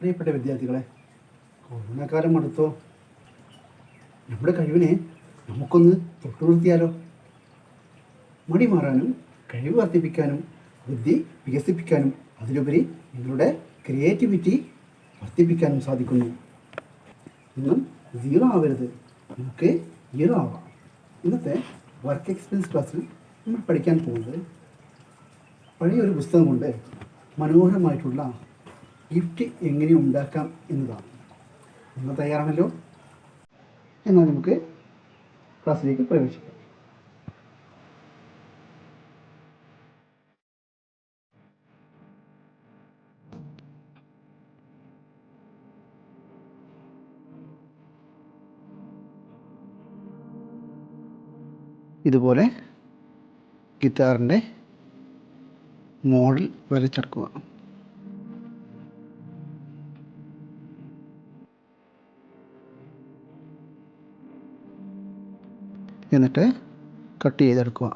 പ്രിയപ്പെട്ട വിദ്യാർത്ഥികളെ കൊറോണ കാലം അടുത്തോ? നമ്മുടെ കഴിവിനെ നമുക്കൊന്ന് തൊട്ടു നിർത്തിയാലോ മടി മാറാനും കഴിവ് വർദ്ധിപ്പിക്കാനും ബുദ്ധി വികസിപ്പിക്കാനും അതിലുപരി നിങ്ങളുടെ ക്രിയേറ്റിവിറ്റി വർദ്ധിപ്പിക്കാനും സാധിക്കുന്നു. ഇന്നും സീറോ ആവരുത്. നമുക്ക് ഹീറോ ആവാം. ഇന്നത്തെ വർക്ക് എക്സ്പീരിയൻസ് ക്ലാസ്സിൽ നമ്മൾ പഠിക്കാൻ പോകുന്നത് പഴയ ഒരു പുസ്തകം കൊണ്ട് മനോഹരമായിട്ടുള്ള ഗിഫ്റ്റ് എങ്ങനെ ഉണ്ടാക്കാം എന്നതാണ്. നിങ്ങൾ തയ്യാറാണല്ലോ? എന്നാൽ നമുക്ക് ക്ലാസ്സിലേക്ക് പ്രവേശിക്കാം. ഇതുപോലെ ഗിറ്റാറിന്റെ മോഡൽ വരച്ചെടുക്കുക. എന്നിട്ട് കട്ട് ചെയ്തെടുക്കുക.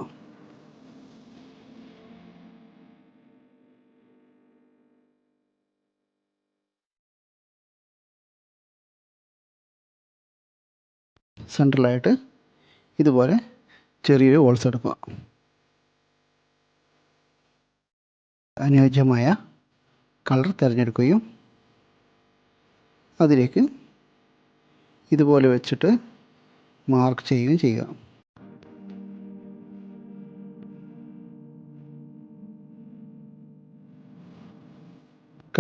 സെൻട്രലായിട്ട് ഇതുപോലെ ചെറിയൊരു ഹോൾസ് എടുക്കുക. അനുയോജ്യമായ കളർ തിരഞ്ഞെടുക്കുകയും അതിലേക്ക് ഇതുപോലെ വെച്ചിട്ട് മാർക്ക് ചെയ്യുകയും ചെയ്യുക.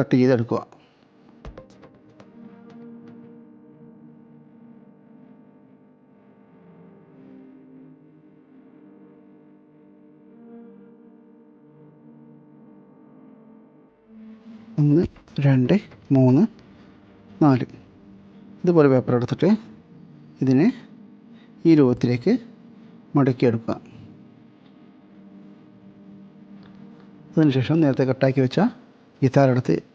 കട്ട് ചെയ്തെടുക്കുക. ഒന്ന് രണ്ട് മൂന്ന് നാല്. ഇതുപോലെ പേപ്പർ എടുത്തിട്ട് ഇതിനെ ഈ രൂപത്തിലേക്ക് മടക്കിയെടുക്കുക. അതിനുശേഷം നേരത്തെ കട്ടാക്കി വെച്ച ഗിത്താറെടുത്ത്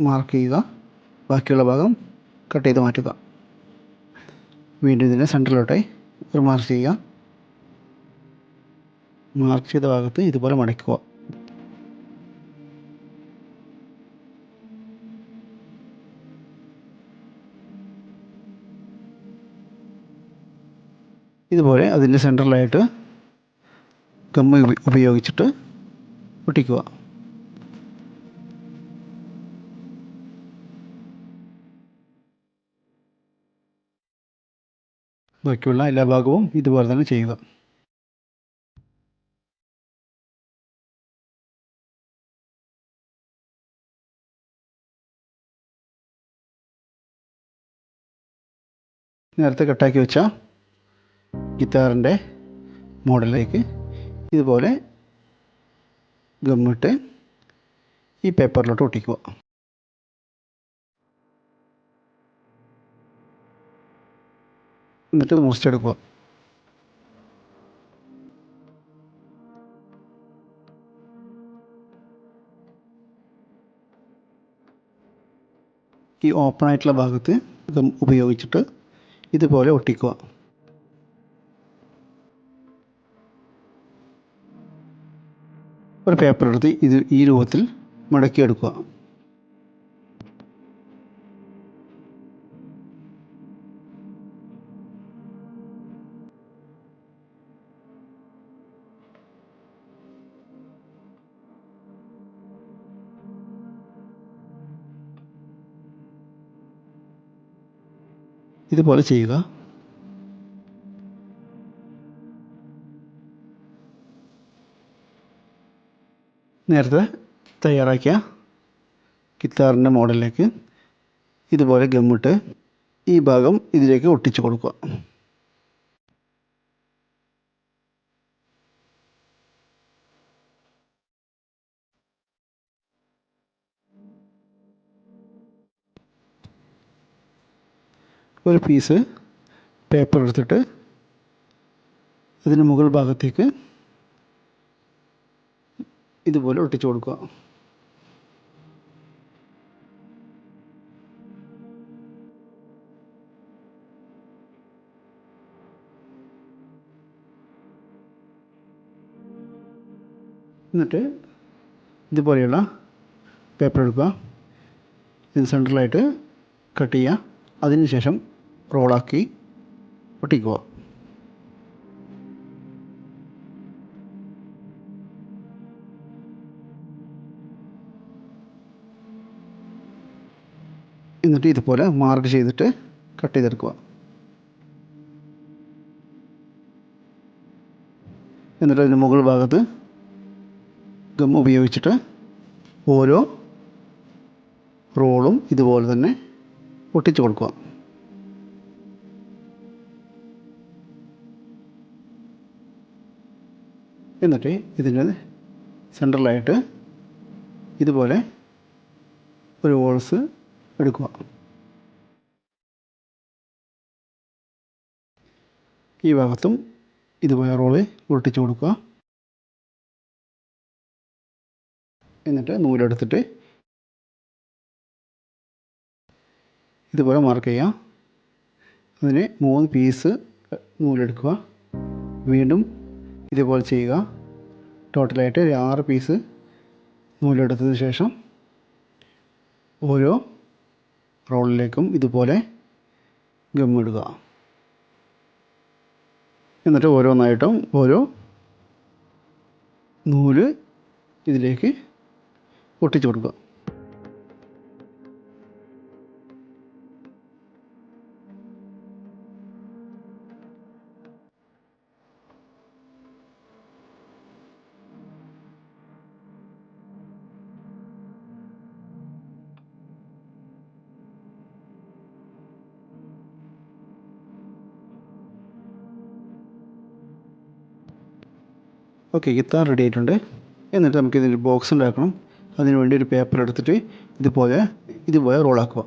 മാർക്ക് ചെയ്യുക ബാക്കിയുള്ള ഭാഗം കട്ട് ചെയ്ത് മാറ്റുക. വീണ്ടും ഇതിനെ സെന്ററിലോട്ടായി ഒരു മാർക്ക് ചെയ്യുക. മാർക്ക് ചെയ്ത ഭാഗത്ത് ഇതുപോലെ മടക്കുക. ഇതുപോലെ അതിന്റെ സെന്ററിലായിട്ട് ഉപ- ഉപയോഗിച്ചിട്ട് ഒട്ടിക്കുക ബാക്കിയുള്ള എല്ലാ ഭാഗവും ഇതുപോലെ തന്നെ ചെയ്യുക. നേരത്തെ കട്ടാക്കി വെച്ച ഗിത്താറിന്റെ മോഡലിലേക്ക് ഇതുപോലെ ഗമ്മിട്ട് ഈ പേപ്പറിലോട്ട് ഒട്ടിക്കുക. എന്നിട്ട് മുറിച്ചെടുക്കുക ഈ ഓപ്പൺ ആയിട്ടുള്ള ഭാഗത്ത് ഇത് ഉപയോഗിച്ചിട്ട് ഇതുപോലെ ഒട്ടിക്കുക. ഒരു പേപ്പർ എടുത്ത് ഇത് ഈ രൂപത്തിൽ മടക്കിയെടുക്കുക. ഇതുപോലെ ചെയ്യുക. നേരത്തെ തയ്യാറാക്കിയ കിത്താറിന്റെ മോഡലിലേക്ക് ഇതുപോലെ ഗമ്മിട്ട് ഈ ഭാഗം ഇതിലേക്ക് ഒട്ടിച്ചു കൊടുക്കുക. ഒരു പീസ് പേപ്പർ എടുത്തിട്ട് അതിന് മുകൾ ഭാഗത്തേക്ക് ഇതുപോലെ ഒട്ടിച്ചു കൊടുക്കുക. എന്നിട്ട് ഇതുപോലെയുള്ള പേപ്പർ എടുക്കുക. ഇത് സെൻട്രലായിട്ട് കട്ട് ചെയ്യുക. അതിന് ശേഷം റോളാക്കി ഒട്ടിക്കുക എന്നിട്ട് ഇതുപോലെ മാർക്ക് ചെയ്തിട്ട് കട്ട് ചെയ്തെടുക്കുക. എന്നിട്ട് അതിന്റെ മുകൾ ഭാഗത്ത് ഗം ഉപയോഗിച്ചിട്ട് ഓരോ റോളും ഇതുപോലെ തന്നെ ഒട്ടിച്ചു കൊടുക്കുക. എന്നിട്ട് ഇതിന്റെ സെൻട്രലായിട്ട് ഇതുപോലെ ഒരു ഹോൾസ് എടുക്കുക. ഈ ഭാഗത്തും ഇതുപോലെ റോൾ ഉരുട്ടിച്ചു കൊടുക്കുക. എന്നിട്ട് നൂലെടുത്തിട്ട് ഇതുപോലെ മാർക്ക് ചെയ്യാം അതിന് മൂന്ന് പീസ് നൂലെടുക്കുക. വീണ്ടും ഇതുപോലെ ചെയ്യുക. ടോട്ടലായിട്ട് ഒരു ആറ് പീസ് നൂലെടുത്തതിന് ശേഷം ഓരോ റോളിലേക്കും ഇതുപോലെ ഗമ്മിടുക എന്നിട്ട് ഓരോന്നായിട്ടും ഓരോ നൂൽ ഇതിലേക്ക് ഒട്ടിച്ചു കൊടുക്കുക. ഓക്കെ ഇത്താൻ റെഡി ആയിട്ടുണ്ട്. എന്നിട്ട് നമുക്ക് ഇതിന്റെ ബോക്സ് ഉണ്ടാക്കണം. അതിന് വേണ്ടി ഒരു പേപ്പർ എടുത്തിട്ട് ഇതുപോലെ ഇതുപോലെ റോളാക്കുക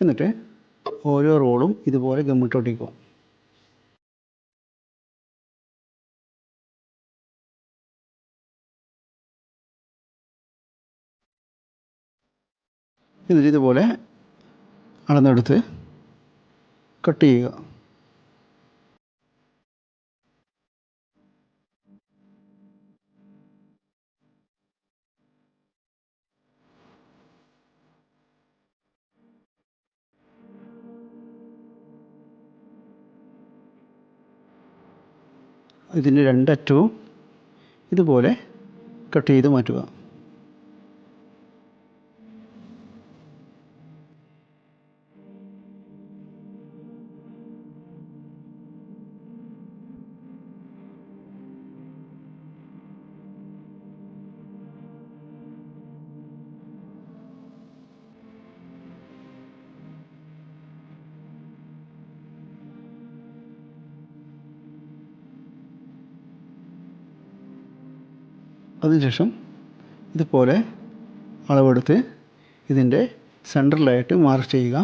എന്നിട്ട് ഓരോ റോളും ഇതുപോലെ ഗമ്മിട്ട് എന്നിട്ട് ഇതുപോലെ അളന്നെടുത്ത് കട്ട് ചെയ്യുക. ഇതിന്റെ രണ്ടറ്റവും ഇതുപോലെ കട്ട് ചെയ്ത് മാറ്റുക. അതിനുശേഷം ഇതുപോലെ അളവെടുത്ത് ഇതിന്റെ സെന്ററിലായിട്ട് മാർക്ക് ചെയ്യുക.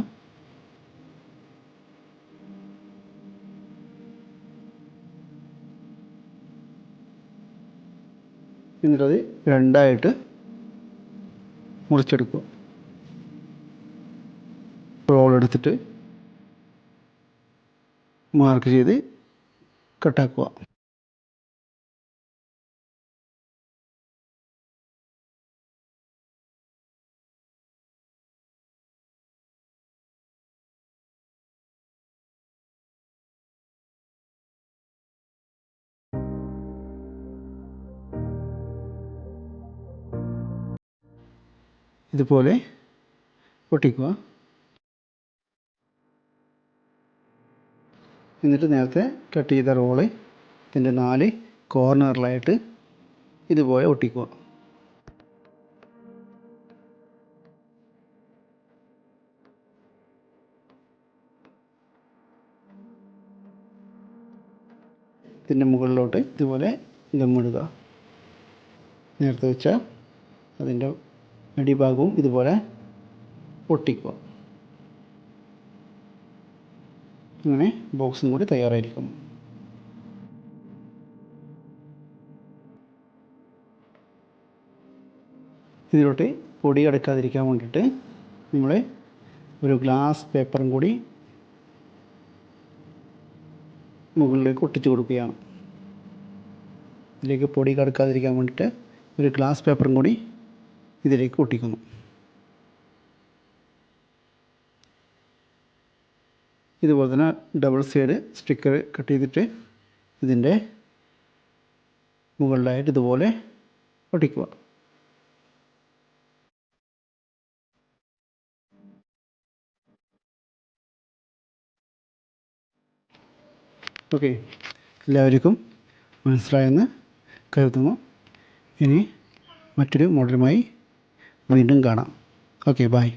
എന്നിട്ടത് രണ്ടായിട്ട് മുറിച്ചെടുക്കുക. റോൾ എടുത്തിട്ട് മാർക്ക് ചെയ്ത് കട്ടാക്കുക. ഇതുപോലെ ഒട്ടിക്കുക എന്നിട്ട് നേരത്തെ കട്ട് ചെയ്ത റോൾ ഇതിന്റെ നാല് കോർണറിലായിട്ട് ഇതുപോലെ ഒട്ടിക്കുക. ഇതിന്റെ മുകളിലോട്ട് ഇതുപോലെ ഗമ്മിടുക നേരത്തെ വെച്ച അതിന്റെ അടിഭാഗവും ഇതുപോലെ ഒട്ടിക്കുക അങ്ങനെ ബോക്സും കൂടി തയ്യാറായിരിക്കും. ഇതിലോട്ട് പൊടി കിടക്കാതിരിക്കാൻ വേണ്ടിയിട്ട് നിങ്ങൾ ഒരു ഗ്ലാസ് പേപ്പറും കൂടി മുകളിലേക്ക് ഒട്ടിച്ചു കൊടുക്കുകയാണ്. ഇതിലേക്ക് പൊടി കടക്കാതിരിക്കാൻ വേണ്ടിയിട്ട് ഒരു ഗ്ലാസ് പേപ്പറും കൂടി ഇതിലേക്ക് ഒട്ടിക്കുന്നു. ഇതുപോലെ തന്നെ ഡബിൾ സൈഡ് സ്റ്റിക്കർ കട്ട് ചെയ്തിട്ട് ഇതിന്റെ മുകളിലായിട്ട് ഇതുപോലെ ഒട്ടിക്കുക. ഓക്കെ. എല്ലാവർക്കും മനസ്സിലായെന്ന് കരുതുന്നു. ഇനി മറ്റൊരു മോഡലുമായി വീണ്ടും കാണാം. Okay bye